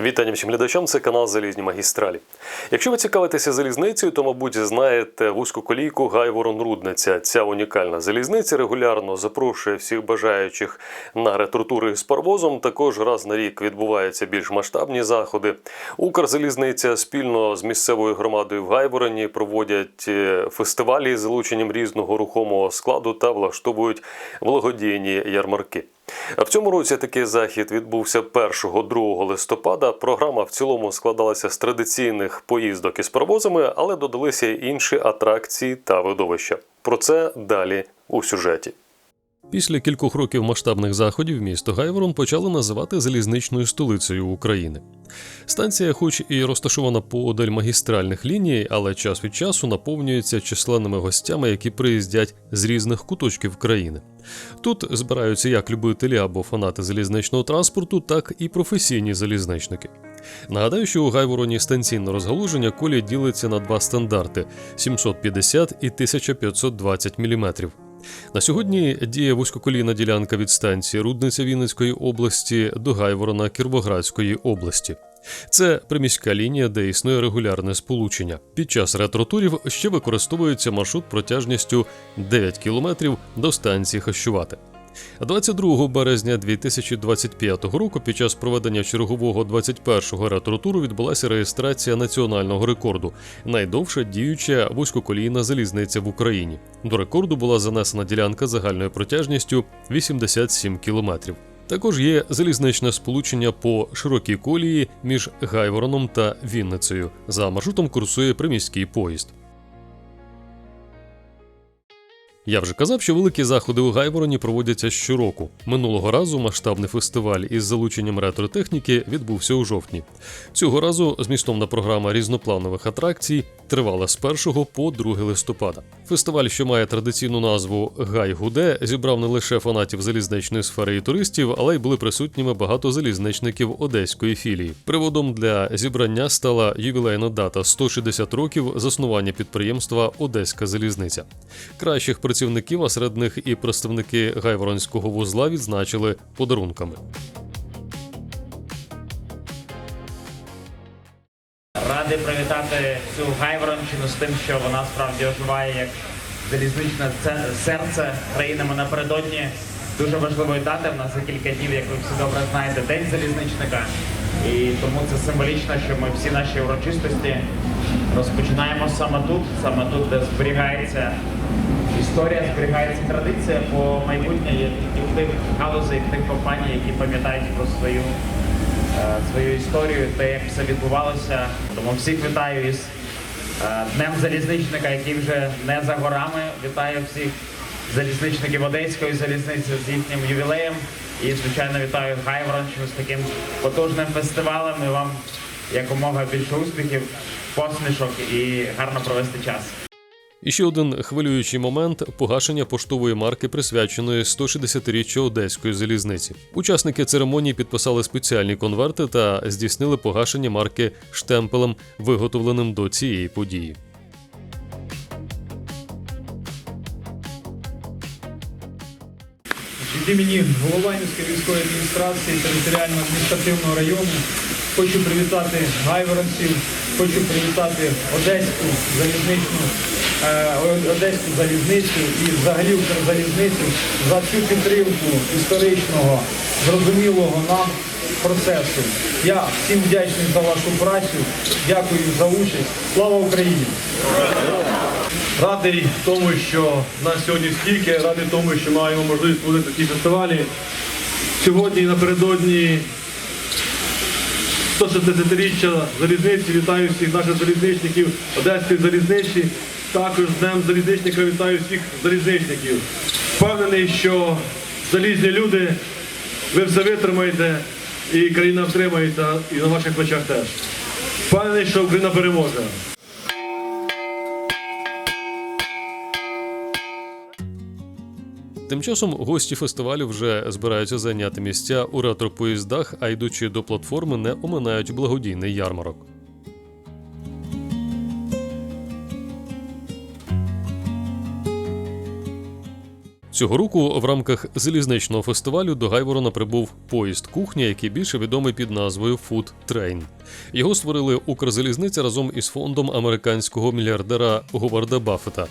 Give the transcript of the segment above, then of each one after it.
Вітання всім глядачам, це канал Залізні магістралі. Якщо ви цікавитеся залізницею, то, мабуть, знаєте вузьку колійку Гайворон-Рудниця. Ця унікальна залізниця регулярно запрошує всіх бажаючих на ретро-тури з паровозом. Також раз на рік відбуваються більш масштабні заходи. Укрзалізниця спільно з місцевою громадою в Гайвороні проводять е, фестивалі з залученням різного рухомого складу та влаштовують благодійні ярмарки. В цьому році такий захід відбувся 1-2 листопада. Програма в цілому складалася з традиційних поїздок із паровозами, але додалися й інші атракції та видовища. Про це далі у сюжеті. Після кількох років масштабних заходів місто Гайворон почали називати залізничною столицею України. Станція, хоч і розташована поодаль магістральних ліній, але час від часу наповнюється численними гостями, які приїздять з різних куточків країни. Тут збираються як любителі або фанати залізничного транспорту, так і професійні залізничники. Нагадаю, що у Гайвороні станційне розгалуження колії ділиться на два стандарти 750 і 1520 мм. На сьогодні діє вузькоколійна ділянка від станції Рудниця Вінницької області до Гайворона Кірвоградської області. Це приміська лінія, де існує регулярне сполучення. Під час ретро-турів ще використовується маршрут протяжністю 9 кілометрів до станції Хащувати. 22 березня 2025 року під час проведення чергового 21-го ретро-туру відбулася реєстрація національного рекорду найдовша діюча вузькоколійна залізниця в Україні. До рекорду була занесена ділянка загальною протяжністю 87 кілометрів. Також є залізничне сполучення по широкій колії між Гайвороном та Вінницею. За маршрутом курсує приміський поїзд. Я вже казав, що великі заходи у Гайвороні проводяться щороку. Минулого разу масштабний фестиваль із залученням ретротехніки відбувся у жовтні. Цього разу змістовна програма різнопланових атракцій тривала з 1 по 2 листопада. Фестиваль, що має традиційну назву Гай Гуде, зібрав не лише фанатів залізничної сфери і туристів, але й були присутніми багато залізничників одеської філії. Приводом для зібрання стала ювілейна дата 160 років заснування підприємства Одеська залізниця. Кращих працівників, а серед них і представники Гайворонського вузла відзначили подарунками. Радий привітати всю Гайворонщину з тим, що вона справді оживає як залізничне це- серце країни. Ми напередодні дуже важливої дати. В нас за кілька днів, як ви всі добре знаєте, День залізничника. І тому це символічно, що ми всі наші урочистості розпочинаємо саме тут, саме тут, де зберігається історія, зберігається традиція, бо майбутнє є тільки в тих галузей, в тих компаній, які пам'ятають про свою е, свою історію, те, як все відбувалося. Тому всіх вітаю із е, Днем залізничника, який вже не за горами. Вітаю всіх залізничників Одеської залізниці з їхнім ювілеєм. І, звичайно, вітаю Гайворонщину з таким потужним фестивалем. І вам якомога більше успіхів, посмішок і гарно провести час. І ще один хвилюючий момент погашення поштової марки, присвяченої 160-річчю Одеської залізниці. Учасники церемонії підписали спеціальні конверти та здійснили погашення марки штемпелем, виготовленим до цієї події. Від імені Голованівської військової адміністрації територіального адміністративного району хочу привітати гайворонців, хочу привітати Одеську залізничну, Одеську залізницю і взагалі Укрзалізницю за цю підтримку історичного, зрозумілого нам процесу. Я всім вдячний за вашу працю, дякую за участь. Слава Україні! Радий тому, що нас сьогодні стільки, радий тому, що маємо можливість проводити такі фестивалі. Сьогодні напередодні 160-річчя залізниці. Вітаю всіх наших залізничників Одеської залізничі. Також з Днем залізничника вітаю всіх залізничників. Впевнений, що залізні люди, ви все витримаєте і країна втримається, і на ваших плечах теж. Впевнений, що Україна переможе. Тим часом гості фестивалю вже збираються зайняти місця у ретро-поїздах, а йдучи до платформи, не оминають благодійний ярмарок. Цього року в рамках залізничного фестивалю до Гайворона прибув поїзд кухня, який більше відомий під назвою Food Train. Його створили Укрзалізниця разом із фондом американського мільярдера Говарда Баффета.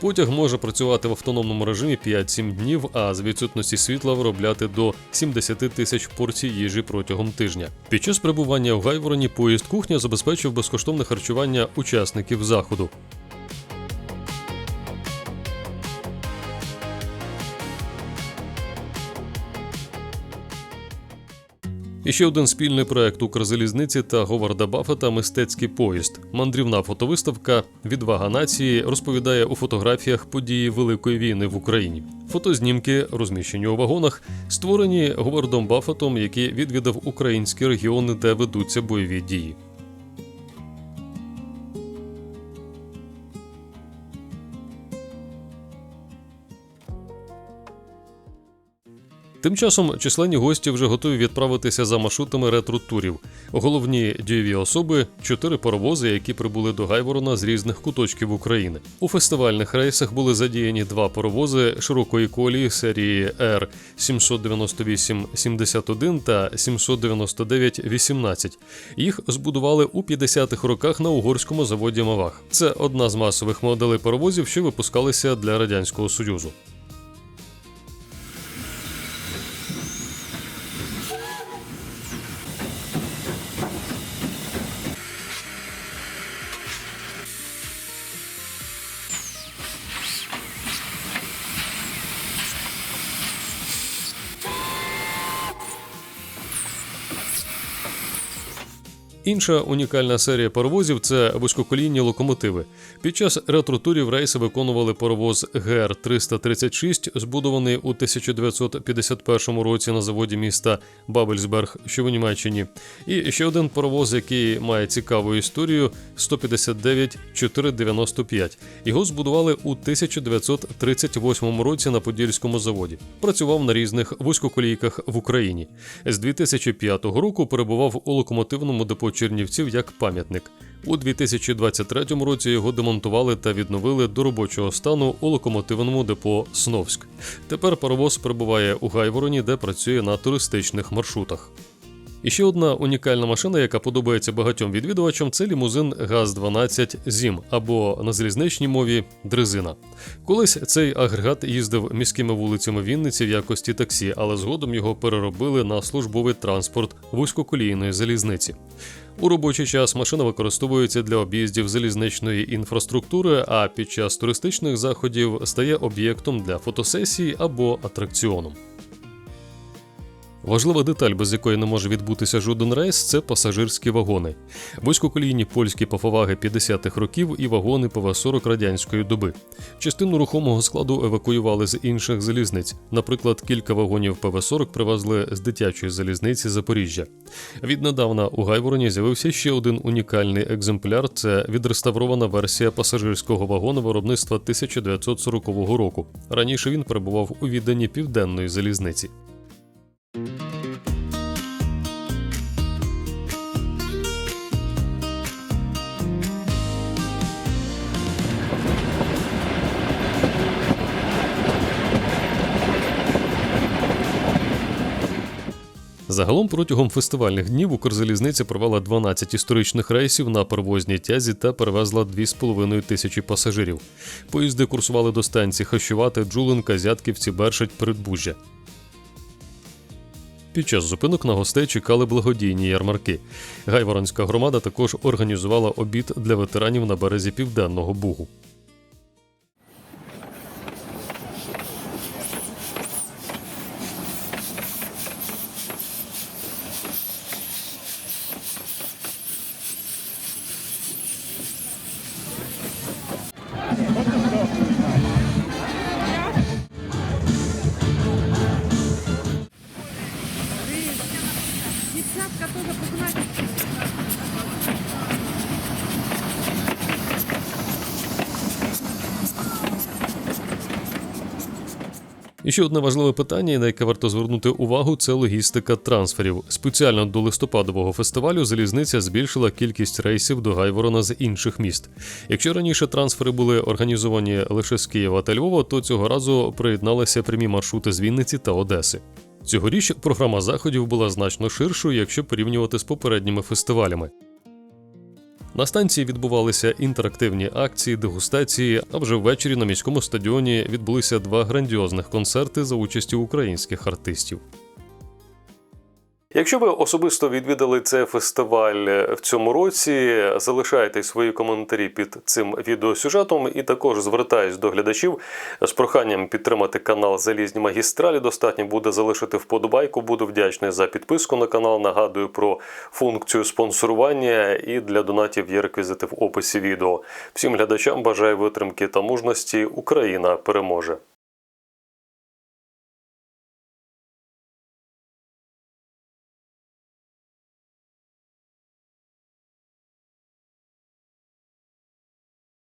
Потяг може працювати в автономному режимі 5-7 днів, а з відсутності світла виробляти до 70 тисяч порцій їжі протягом тижня. Під час перебування в Гайвороні поїзд кухня забезпечив безкоштовне харчування учасників заходу. І ще один спільний проект Укрзалізниці та Говарда Баффета Мистецький поїзд. Мандрівна фотовиставка Відвага нації розповідає у фотографіях події Великої війни в Україні. Фотознімки, розміщені у вагонах, створені Говардом Баффетом, який відвідав українські регіони, де ведуться бойові дії. Тим часом численні гості вже готові відправитися за маршрутами ретро-турів. Головні дієві особи чотири паровози, які прибули до Гайворона з різних куточків України. У фестивальних рейсах були задіяні два паровози широкої колії серії Р 798-71 та 799-18. Їх збудували у 50-х роках на угорському заводі Мавах. Це одна з масових моделей паровозів, що випускалися для радянського союзу. Інша унікальна серія паровозів це вузькоколійні локомотиви. Під час ретро-турів рейси виконували паровоз ГР 336, збудований у 1951 році на заводі міста Бабельсберг, що в Німеччині. І ще один паровоз, який має цікаву історію 159 495. Його збудували у 1938 році на Подільському заводі. Працював на різних вузькоколійках в Україні. З 2005 року перебував у локомотивному депо Чернівців як пам'ятник. У 2023 році його демонтували та відновили до робочого стану у локомотивному депо Сновськ. Тепер паровоз перебуває у Гайвороні, де працює на туристичних маршрутах. І ще одна унікальна машина, яка подобається багатьом відвідувачам, це лімузин ГАЗ-12 ЗІМ або на залізничній мові дрезина. Колись цей агрегат їздив міськими вулицями Вінниці в якості таксі, але згодом його переробили на службовий транспорт вузькоколійної залізниці. У робочий час машина використовується для об'їздів залізничної інфраструктури, а під час туристичних заходів стає об'єктом для фотосесії або атракціоном. Важлива деталь, без якої не може відбутися жоден рейс, це пасажирські вагони. Вузькоколійні польські пафоваги 50-х років і вагони ПВ-40 радянської доби. Частину рухомого складу евакуювали з інших залізниць. Наприклад, кілька вагонів ПВ-40 привезли з дитячої залізниці Запоріжжя. Віднедавна у Гайвороні з'явився ще один унікальний екземпляр це відреставрована версія пасажирського вагону виробництва 1940 року. Раніше він перебував у відданні південної залізниці. Загалом протягом фестивальних днів Укрзалізниця провела 12 історичних рейсів на паровозній тязі та перевезла 2,5 тисячі пасажирів. Поїзди курсували до станцій Хащувати, Джулинка, Зятківці, Бершать, Передбужжя. Під час зупинок на гостей чекали благодійні ярмарки. Гайворонська громада також організувала обід для ветеранів на березі Південного Бугу. десятка теж починається. Ще одне важливе питання, на яке варто звернути увагу, це логістика трансферів. Спеціально до листопадового фестивалю залізниця збільшила кількість рейсів до Гайворона з інших міст. Якщо раніше трансфери були організовані лише з Києва та Львова, то цього разу приєдналися прямі маршрути з Вінниці та Одеси. Цьогоріч програма заходів була значно ширшою, якщо порівнювати з попередніми фестивалями. На станції відбувалися інтерактивні акції, дегустації, а вже ввечері на міському стадіоні відбулися два грандіозних концерти за участі українських артистів. Якщо ви особисто відвідали цей фестиваль в цьому році, залишайте свої коментарі під цим відеосюжетом і також звертаюсь до глядачів з проханням підтримати канал Залізні магістралі. Достатньо буде залишити вподобайку. Буду вдячний за підписку на канал. Нагадую про функцію спонсорування і для донатів є реквізити в описі відео. Всім глядачам бажаю витримки та мужності. Україна переможе.